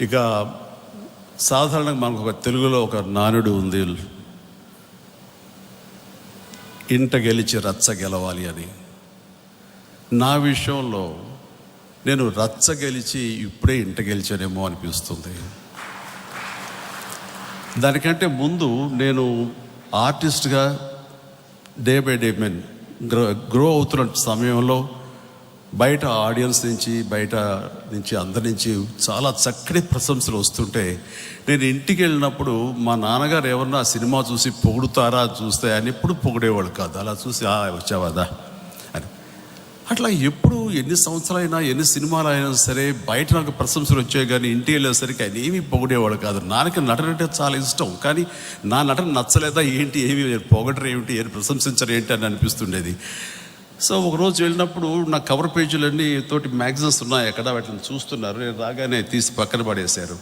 ఇక సాధారణంగా మనకు ఒక తెలుగులో ఒక నానుడు ఉంది. ఇంట గెలిచి రచ్చ గెలవాలి అని. నా విషయంలో నేను రచ్చ గెలిచి ఇప్పుడే ఇంట గెలిచానేమో అనిపిస్తుంది. దానికంటే ముందు నేను ఆర్టిస్ట్గా day by day mean grow grow అవుతున్న సమయంలో బయట ఆడియన్స్ నుంచి బయట నుంచి అందరి నుంచి చాలా చక్కటి ప్రశంసలు వస్తుంటే నేను ఇంటికి వెళ్ళినప్పుడు మా నాన్నగారు ఎవరన్నా సినిమా చూసి పొగుడుతారా చూస్తే ఆయన ఎప్పుడు పొగిడేవాళ్ళు కాదు. అలా చూసి వచ్చావాదా అని. అట్లా ఎప్పుడు ఎన్ని సంవత్సరాలైనా ఎన్ని సినిమాలు అయినా సరే బయట నాకు ప్రశంసలు వచ్చాయి కానీ ఇంటికి వెళ్ళేసరికి ఆయన ఏమీ పొగిడేవాడు కాదు. నాన్నకి నటన అంటే చాలా ఇష్టం కానీ నా నటన నచ్చలేదా ఏంటి ఏమి పొగడరు ఏమిటి ఏమి ప్రశంసించరు ఏంటి అని అనిపిస్తుండేది. సో ఒకరోజు వెళ్ళినప్పుడు నా కవర్ పేజీలన్నీ తోటి మ్యాగజైన్స్ ఉన్నాయి అక్కడ వాటిని చూస్తున్నారు. నేను రాగానే తీసి పక్కన పడేశారు.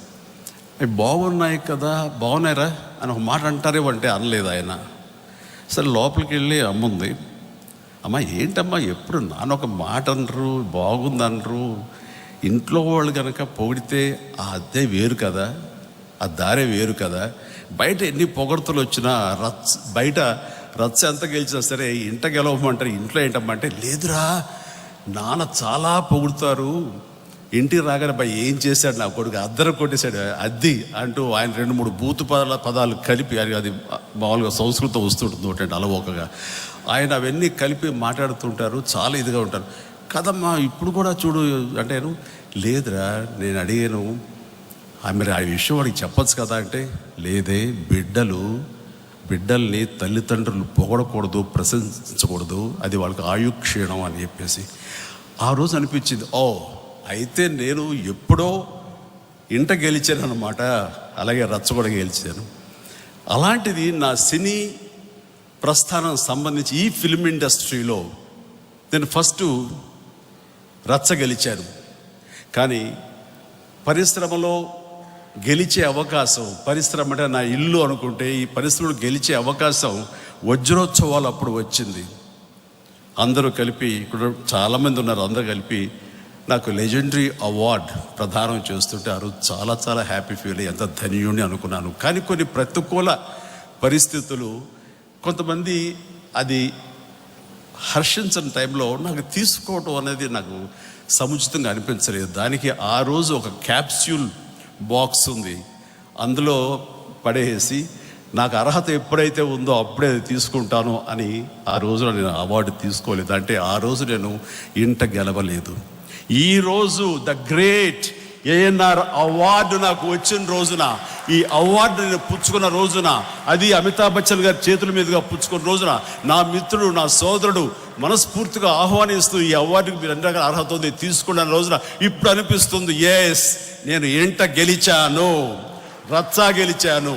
అవి బాగున్నాయి కదా బాగున్నాయిరా? అని ఒక మాట అంటారేమో అంటే అనలేదు ఆయన. సరే లోపలికి వెళ్ళి అమ్ముంది. అమ్మ ఏంటమ్మా ఎప్పుడు నాన్న ఒక మాట అనరు బాగుందనరు. ఇంట్లో వాళ్ళు కనుక పొగిడితే ఆ అద్దె వేరు కదా ఆ దారే వేరు కదా. బయట ఎన్ని పొగడతలు వచ్చినా రచ్చ బయట రచ్చ ఎంత గెలిచినా సరే ఇంట గెలవమంటారు ఇంట్లో ఏంటమ్మంటే లేదురా నాన్న చాలా పొగుడుతారు. ఇంటికి రాగానే అబ్బాయి ఏం చేశాడు నా కొడుకు? అద్దరం కొట్టేశాడు. అద్ది అంటూ ఆయన రెండు మూడు బూతు పదాల పదాలు కలిపి అది అది మామూలుగా సంస్కృతం వస్తుంటుంది ఒకటి అలవోకగా. ఆయన అవన్నీ కలిపి మాట్లాడుతుంటారు చాలా ఇదిగా ఉంటారు. కదమ్మా ఇప్పుడు కూడా చూడు అంటేను లేదురా నేను అడిగాను. ఆమె ఆ విషయం వాడికి చెప్పొచ్చు కదా అంటే లేదే బిడ్డలు బిడ్డల్ని తల్లిదండ్రులు పొగడకూడదు ప్రశంసించకూడదు అది వాళ్ళకి ఆయుక్షీణం అని చెప్పేసి ఆ రోజు అనిపించింది ఓ అయితే నేను ఎప్పుడో ఇంట గెలిచాను అనమాట అలాగే రచ్చ కూడా గెలిచాను. అలాంటిది నా సినీ ప్రస్థానం సంబంధించి ఈ ఫిల్మ్ ఇండస్ట్రీలో నేను ఫస్ట్ రచ్చ గెలిచాను. కానీ పరిశ్రమలో గెలిచే అవకాశం పరిశ్రమ అంటే నా ఇల్లు అనుకుంటే ఈ పరిశ్రమలు గెలిచే అవకాశం వజ్రోత్సవాలు అప్పుడు వచ్చింది. అందరూ కలిపి ఇక్కడ చాలామంది ఉన్నారు అందరూ కలిపి నాకు లెజెండరీ అవార్డ్ ప్రదానం చేస్తుంటే ఆ రోజు చాలా చాలా హ్యాపీ ఫీల్ అయ్యి ఎంత ధన్యుని అనుకున్నాను. కానీ కొన్ని ప్రతికూల పరిస్థితులు కొంతమంది అది హర్షించని టైంలో నాకు తీసుకోవటం అనేది నాకు సముచితంగా అనిపించలేదు. దానికి ఆ రోజు ఒక క్యాప్స్యూల్ బాక్స్ ఉంది. అందులో పడేసి నాకు అర్హత ఎప్పుడైతే ఉందో అప్పుడే తీసుకుంటాను అని ఆ రోజున నేను అవార్డు తీసుకోలేదు. అంటే ఆ రోజు నేను ఇంట గెలవలేదు. ఈ రోజు ద గ్రేట్ ఏఎన్ఆర్ అవార్డు నాకు వచ్చిన రోజున ఈ అవార్డు నేను పుచ్చుకున్న రోజున అది అమితాబ్ బచ్చన్ గారి చేతుల మీదుగా పుచ్చుకున్న రోజున నా మిత్రుడు నా సోదరుడు మనస్ఫూర్తిగా ఆహ్వానిస్తూ ఈ అవార్డుకి మీరు అందరికీ అర్హత ఉంది తీసుకున్న రోజున ఇప్పుడు అనిపిస్తుంది ఎస్ నేను ఎంట గెలిచాను రచ్చా గెలిచాను.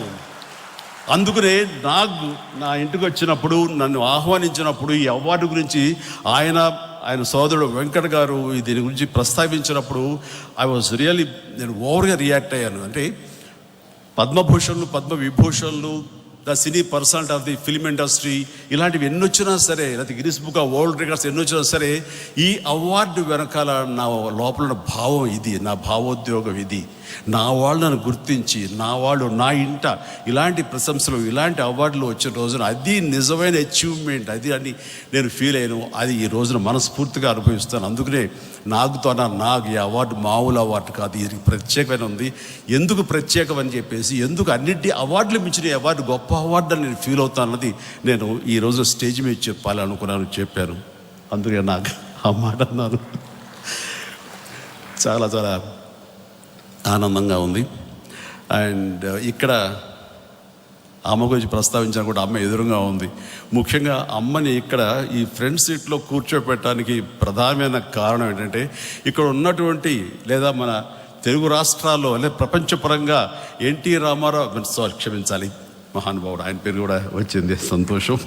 అందుకనే నాకు నా ఇంటికి వచ్చినప్పుడు నన్ను ఆహ్వానించినప్పుడు ఈ అవార్డు గురించి ఆయన ఆయన సోదరుడు వెంకట్ గారు దీని గురించి ప్రస్తావించినప్పుడు ఐ వాజ్ రియల్లీ నేను ఓవర్గా రియాక్ట్ అయ్యాను. అంటే పద్మభూషణ్లు Padma విభూషణ్లు the cine personality of the film industry ఇలాంటివి ఎన్ని వచ్చినా సరే లేకపోతే Guinness book of world records ఎన్ని వచ్చినా సరే ఈ అవార్డు వెనకాల నా లోపల ఉన్న భావం ఇది నా భావోద్యోగం ఇది. నా వాళ్ళు నన్ను గుర్తించి నా వాళ్ళు నా ఇంట ఇలాంటి ప్రశంసలు ఇలాంటి అవార్డులు వచ్చిన రోజున అది నిజమైన అచీవ్మెంట్ అది అని నేను ఫీల్ అయ్యాను. అది ఈ రోజున మనస్ఫూర్తిగా అనుభవిస్తాను. అందుకనే నాకుతో నాకు ఈ అవార్డు మామూలు అవార్డు కాదు ఇది ప్రత్యేకమైన ఉంది ఎందుకు ప్రత్యేకం అని చెప్పేసి ఎందుకు అన్నిటి అవార్డులు మించిన అవార్డు గొప్ప అవార్డు నేను ఫీల్ అవుతాను అన్నది నేను ఈ రోజు స్టేజ్ మీద చెప్పాలనుకున్నాను చెప్పాను. అందుకే నాకు ఆ మాట అన్నాను చాలా చాలా ఆనందంగా ఉంది. అండ్ uh, ఇక్కడ అమ్మ గురించి ప్రస్తావించాను కూడా అమ్మ ఎదురుగా ఉంది. ముఖ్యంగా అమ్మని ఇక్కడ ఈ ఫ్రంట్ సీట్లో కూర్చోపెట్టడానికి ప్రధానమైన కారణం ఏంటంటే ఇక్కడ ఉన్నటువంటి లేదా మన తెలుగు రాష్ట్రాల్లో లేదా ప్రపంచపరంగా ఎన్టీ రామారావు సారీ క్షమించాలి. మహానుభావుడు. ఆయన పేరు కూడా వచ్చింది. సంతోషం.